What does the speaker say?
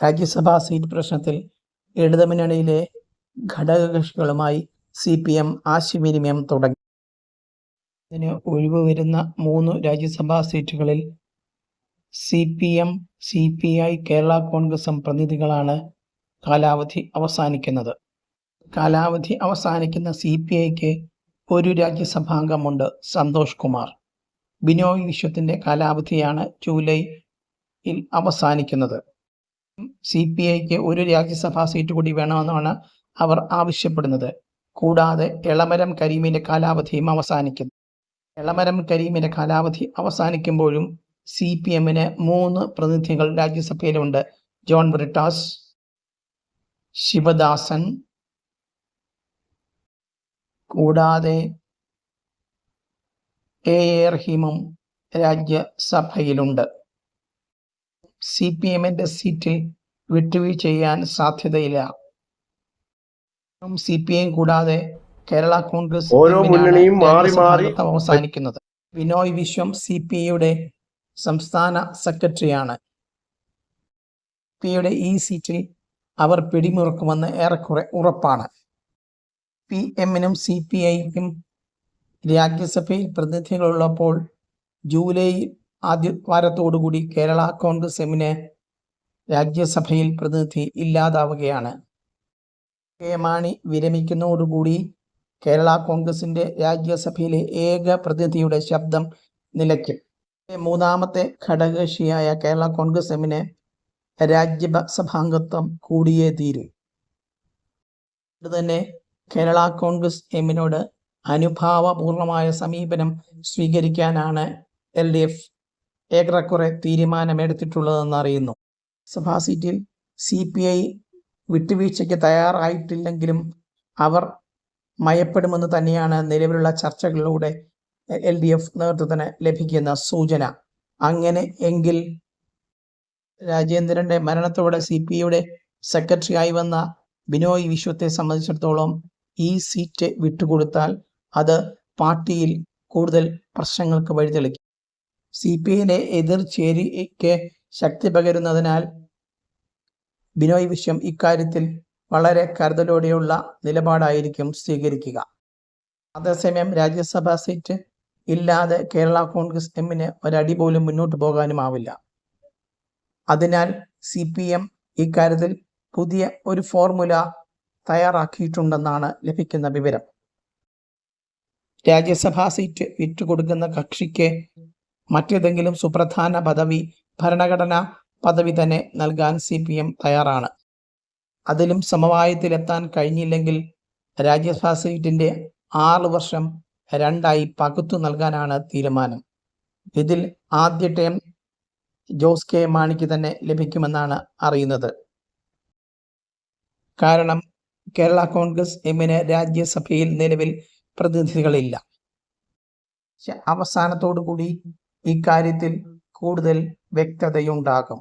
രാജ്യസഭാ seat പ്രശ്നത്തിൽ ഇടതുമുന്നണിയിലെ ഘടകകക്ഷികളുമായി സി പി എം ആശയവിനിമയം തുടങ്ങി. ഇതിന് ഒഴിവ് വരുന്ന മൂന്ന് രാജ്യസഭാ സീറ്റുകളിൽ C P M C P I Kerala കോൺഗ്രസും പ്രതിനിധികളാണ് കാലാവധി അവസാനിക്കുന്നത്. കാലാവധി അവസാനിക്കുന്ന സി പി ഐക്ക് ഒരു രാജ്യസഭാംഗമുണ്ട് സന്തോഷ് കുമാർ. ബിനോയ് വിശ്വത്തിന്റെ കാലാവധിയാണ് ജൂലൈയിൽ അവസാനിക്കുന്നത്. സി പി ഐക്ക് ഒരു രാജ്യസഭാ സീറ്റ് കൂടി വേണമെന്നാണ് അവർ ആവശ്യപ്പെടുന്നത്. കൂടാതെ എളമരം കരീമിന്റെ കാലാവധിയും അവസാനിക്കുന്നു. എളമരം കരീമിന്റെ കാലാവധി അവസാനിക്കുമ്പോഴും സി പി എമ്മിന് മൂന്ന് പ്രതിനിധികൾ രാജ്യസഭയിലുണ്ട്. ജോൺ ബ്രിട്ടാസ് ശിവദാസൻ കൂടാതെ എ എ റഹീമും രാജ്യസഭയിലുണ്ട്. സി പി എമ്മിന്റെ സീറ്റിൽ വിട്ടുവീഴ്ച ചെയ്യാൻ സാധ്യതയില്ല. സി പി ഐ കൂടാതെ കേരള കോൺഗ്രസ് ഓരോ മുന്നണിയും മാറി മാറി അവസാനിക്കുന്നത്. ബിനോയ് വിശ്വം സി പി ഐയുടെ സംസ്ഥാന സെക്രട്ടറിയാണ്. പിയുടെ ഈ സീറ്റിൽ അവർ പിടിമുറുക്കുമെന്ന് ഏറെക്കുറെ ഉറപ്പാണ്. പി എമ്മിനും സി പി ഐക്കും രാജ്യസഭയിൽ പ്രതിനിധികളുള്ളപ്പോൾ ജൂലൈ ആദ്യ വാരത്തോടുകൂടി കേരള കോൺഗ്രസ് എമ്മിന് രാജ്യസഭയിൽ പ്രതിനിധി ഇല്ലാതാവുകയാണ്. കെ. മാണി വിരമിക്കുന്നതോടുകൂടി കേരള കോൺഗ്രസിന്റെ രാജ്യസഭയിലെ ഏക പ്രതിനിധിയുടെ ശബ്ദം നിലയ്ക്കും. മൂന്നാമത്തെ ഘടകകക്ഷിയായ കേരള കോൺഗ്രസ് എമ്മിന് രാജ്യസഭാംഗത്വം കൂടിയേ തീരൂ. അതുതന്നെ തന്നെ കേരള കോൺഗ്രസ് എമ്മിനോട് അനുഭാവപൂർണമായ സമീപനം സ്വീകരിക്കാനാണ് എൽ ഡി എഫ് ഏറെക്കുറെ തീരുമാനമെടുത്തിട്ടുള്ളതെന്ന് അറിയുന്നു. സഭാ സീറ്റിൽ സി പി ഐ വിട്ടുവീഴ്ചയ്ക്ക് തയ്യാറായിട്ടില്ലെങ്കിലും അവർ മയപ്പെടുമെന്ന് തന്നെയാണ് നിലവിലുള്ള ചർച്ചകളിലൂടെ എൽ ഡി എഫ് നേതൃത്വത്തിന് ലഭിക്കുന്ന സൂചന. അങ്ങനെ എങ്കിൽ രാജേന്ദ്രന്റെ മരണത്തോടെ സി പി ഐയുടെ സെക്രട്ടറിയായി വന്ന ബിനോയ് വിശ്വത്തെ സംബന്ധിച്ചിടത്തോളം ഈ സീറ്റ് വിട്ടുകൊടുത്താൽ അത് പാർട്ടിയിൽ കൂടുതൽ പ്രശ്നങ്ങൾക്ക് വഴിതെളിക്കും. സി പി ഐയിലെ എതിർ ചേരിക്ക് ശക്തി പകരുന്നതിനാൽ ബിനോയ് വിശ്വം ഇക്കാര്യത്തിൽ വളരെ കരുതലോടെയുള്ള നിലപാടായിരിക്കും സ്വീകരിക്കുക. അതേസമയം രാജ്യസഭാ സീറ്റ് ഇല്ലാതെ കേരള കോൺഗ്രസ് എമ്മിന് ഒരടി പോലും മുന്നോട്ട് പോകാനുമാവില്ല. അതിനാൽ സി പി എം ഇക്കാര്യത്തിൽ പുതിയ ഒരു ഫോർമുല തയ്യാറാക്കിയിട്ടുണ്ടെന്നാണ് ലഭിക്കുന്ന വിവരം. രാജ്യസഭാ സീറ്റ് വിറ്റുകൊടുക്കുന്ന കക്ഷിക്ക് മറ്റേതെങ്കിലും സുപ്രധാന പദവി ഭരണഘടനാ പദവി തന്നെ നൽകാൻ സി പി എം തയ്യാറാണ്. അതിലും സമവായത്തിലെത്താൻ കഴിഞ്ഞില്ലെങ്കിൽ രാജ്യസഭാ സീറ്റിന്റെ ആറ് വർഷം രണ്ടായി പകുത്തു നൽകാനാണ് തീരുമാനം. ഇതിൽ ആദ്യ ടേം ജോസ് കെ മാണിക്ക് തന്നെ ലഭിക്കുമെന്നാണ് അറിയുന്നത്. കാരണം കേരള കോൺഗ്രസ് എമ്മിന് രാജ്യസഭയിൽ നിലവിൽ പ്രതിനിധികളില്ല. അവസാനത്തോടു കൂടി ഇക്കാര്യത്തിൽ കൂടുതൽ വ്യക്തതയുണ്ടാകും.